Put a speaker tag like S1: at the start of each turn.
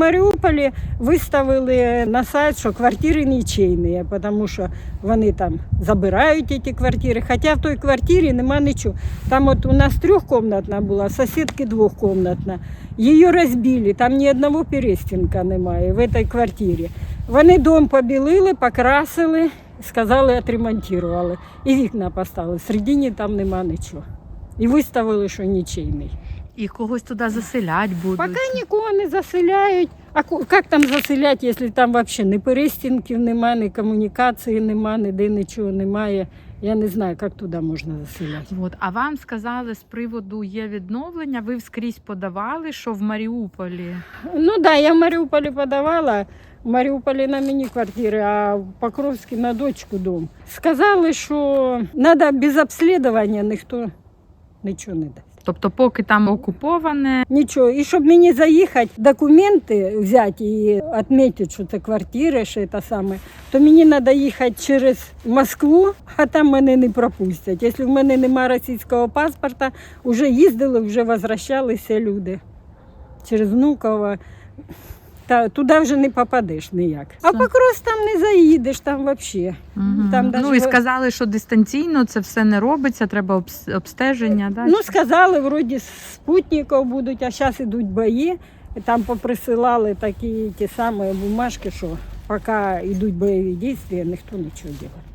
S1: Маріуполі виставили на сайт, що квартири нічийні, тому що вони там забирають ці квартири. Хоча в той квартирі нема нічого. Там от у нас трьохкомнатна була, сусідки двохкомнатна. Її розбили, там ні одного перестінка немає в цій квартирі. Вони дом побілили, покрасили, сказали, відремонтували. І вікна поставили. Всередині там нема нічого. І виставили, що нічийний.
S2: І когось туди заселять будуть.
S1: Поки нікого не заселяють. А як там заселяти, якщо там взагалі ні перестінків немає, ні комунікації немає, ніде нічого немає. Я не знаю, як туди можна заселяти.
S2: От. А вам сказали з приводу є відновлення, ви вскрізь подавали, що в Маріуполі.
S1: Ну так, да, я в Маріуполі подавала. В Маріуполі на мені квартири, а в Покровській на дочку дом. Сказали, що треба без обслідування ніхто нічого не дасть.
S2: Тобто, поки там окуповане,
S1: Нічого. І щоб мені заїхати, документи взяти і відмітити, що це квартира, що це саме, то мені треба їхати через Москву, а там мене не пропустять. Якщо в мене немає російського паспорта, вже їздили, вже возвращалися люди через Внуково. Та туди вже не попадеш ніяк. А. Покрос там не заїдеш, там взагалі.
S2: Угу.
S1: Там
S2: ну і сказали, що дистанційно це все не робиться, треба обс- обстеження. Да?
S1: Ну, сказали, вроді спутників будуть, а зараз йдуть бої. Там поприсилали такі ті самі бумажки, що поки йдуть бойові дії, ніхто нічого робить.